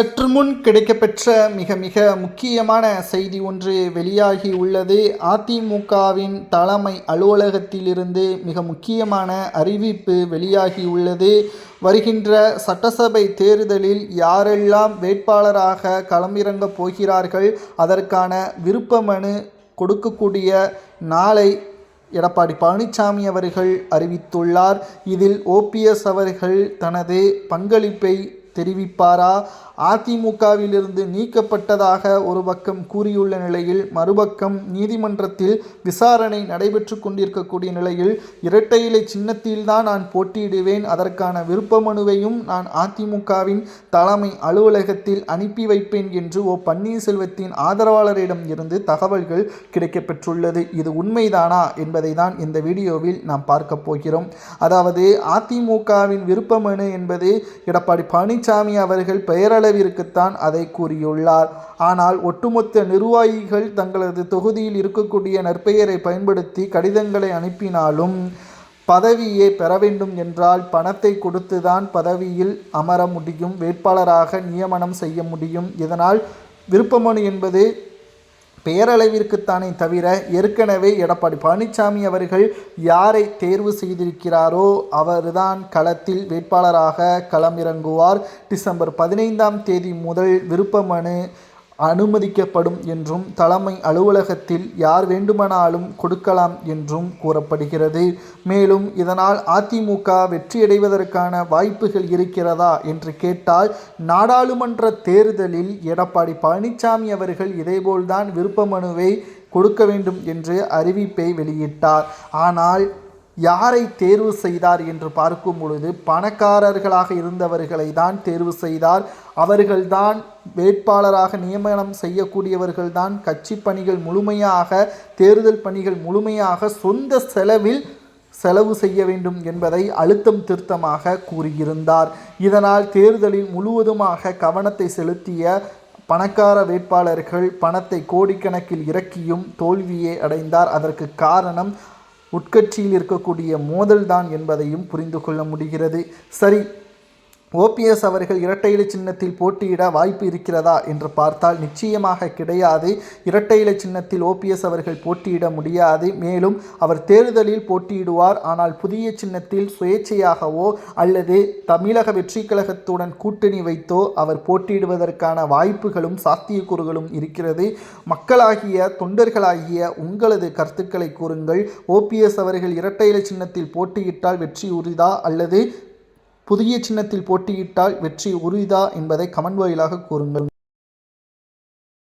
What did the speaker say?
சற்று முன் கிடைக்கப்பெற்ற மிக மிக முக்கியமான செய்தி ஒன்று வெளியாகி உள்ளது. அதிமுகவின் தலைமை அலுவலகத்திலிருந்து மிக முக்கியமான அறிவிப்பு வெளியாகி உள்ளது. வருகின்ற சட்டசபை தேர்தலில் யாரெல்லாம் வேட்பாளராக களமிறங்கப் போகிறார்கள் அதற்கான விருப்ப மனு கொடுக்கக்கூடிய நாளை எடப்பாடி பழனிசாமி அவர்கள் அறிவித்துள்ளார். இதில் ஓபிஎஸ் அவர்கள் தனது பங்களிப்பை தெரிவிப்பாரா? அதிமுகவிலிருந்து நீக்கப்பட்டதாக ஒரு பக்கம் கூறியுள்ள நிலையில் மறுபக்கம் நீதிமன்றத்தில் விசாரணை நடைபெற்று கொண்டிருக்கக்கூடிய நிலையில் இரட்டை இலை சின்னத்தில்தான் நான் போட்டியிடுவேன். அதற்கான விருப்ப மனுவையும் நான் அதிமுகவின் தலைமை அலுவலகத்தில் அனுப்பி வைப்பேன் என்று ஓ பன்னீர்செல்வத்தின் ஆதரவாளரிடம் இருந்து தகவல்கள் கிடைக்கப்பெற்றுள்ளது. இது உண்மைதானா என்பதை தான் இந்த வீடியோவில் நாம் பார்க்க போகிறோம். அதாவது அதிமுகவின் விருப்ப மனு என்பது எடப்பாடி பழனிசாமி அவர்கள் பெயரளவிற்குத்தான் அதை கூறியுள்ளார். ஆனால் ஒட்டுமொத்த நிர்வாகிகள் தங்களது தொகுதியில் இருக்கக்கூடிய நற்பெயரை பயன்படுத்தி கடிதங்களை அனுப்பினாலும் பதவியே பெற வேண்டும் என்றால் பணத்தை கொடுத்துதான் பதவியில் அமர முடியும் வேட்பாளராக நியமனம் செய்ய முடியும். இதனால் விருப்பமனு என்பது பேரளவிற்குத்தானே தவிர ஏற்கனவே எடப்பாடி பழனிசாமி அவர்கள் யாரை தேர்வு செய்திருக்கிறாரோ அவர்தான் களத்தில் வேட்பாளராக களமிறங்குவார். டிசம்பர் பதினைந்தாம் தேதி முதல் விருப்பமனு அனுமதிக்கப்படும் என்றும் தலைமை அலுவலகத்தில் யார் வேண்டுமானாலும் கொடுக்கலாம் என்றும் கூறப்படுகிறது. மேலும் இதனால் அதிமுக வெற்றியடைவதற்கான வாய்ப்புகள் இருக்கிறதா என்று கேட்டால் நாடாளுமன்ற தேர்தலில் எடப்பாடி பழனிசாமி அவர்கள் இதேபோல்தான் விருப்ப மனுவை கொடுக்க வேண்டும் என்று அறிவிப்பை வெளியிட்டார். ஆனால் யாரை தேர்வு செய்தார் என்று பார்க்கும் பொழுது பணக்காரர்களாக இருந்தவர்களை தான் தேர்வு செய்தார். அவர்கள்தான் வேட்பாளராக நியமனம் செய்யக்கூடியவர்கள்தான் கட்சி பணிகள் முழுமையாக தேர்தல் பணிகள் முழுமையாக சொந்த செலவில் செலவு செய்ய வேண்டும் என்பதை அழுத்தம் திருத்தமாக கூறியிருந்தார். இதனால் தேர்தலில் முழுவதுமாக கவனத்தை செலுத்திய பணக்கார வேட்பாளர்கள் பணத்தை கோடிக்கணக்கில் இறக்கியும் தோல்வியை அடைந்தார். அதற்கு காரணம் உட்கட்சியில் இருக்கக்கூடிய மோதல்தான் என்பதையும் புரிந்து கொள்ள முடிகிறது. சரி ஓபிஎஸ் அவர்கள் இரட்டை இலை சின்னத்தில் போட்டியிட வாய்ப்பு இருக்கிறதா என்று பார்த்தால் நிச்சயமாக கிடையாது. இரட்டை இலை சின்னத்தில் ஓபிஎஸ் அவர்கள் போட்டியிட முடியாது. மேலும் அவர் தேர்தலில் போட்டியிடுவார். ஆனால் புதிய சின்னத்தில் சுயேட்சையாகவோ அல்லது தமிழக வெற்றி கழகத்துடன் கூட்டணி வைத்தோ அவர் போட்டியிடுவதற்கான வாய்ப்புகளும் சாத்தியக்கூறுகளும் இருக்கிறது. மக்களாகிய தொண்டர்களாகிய உங்களது கருத்துக்களை கூறுங்கள். ஓபிஎஸ் அவர்கள் இரட்டை இலை சின்னத்தில் போட்டியிட்டால் வெற்றி உறுதிதா? அல்லது புதிய சின்னத்தில் போட்டியிட்டால் வெற்றி உறுதிதா என்பதை கமெண்ட் வாயிலாக கூறுங்கள்.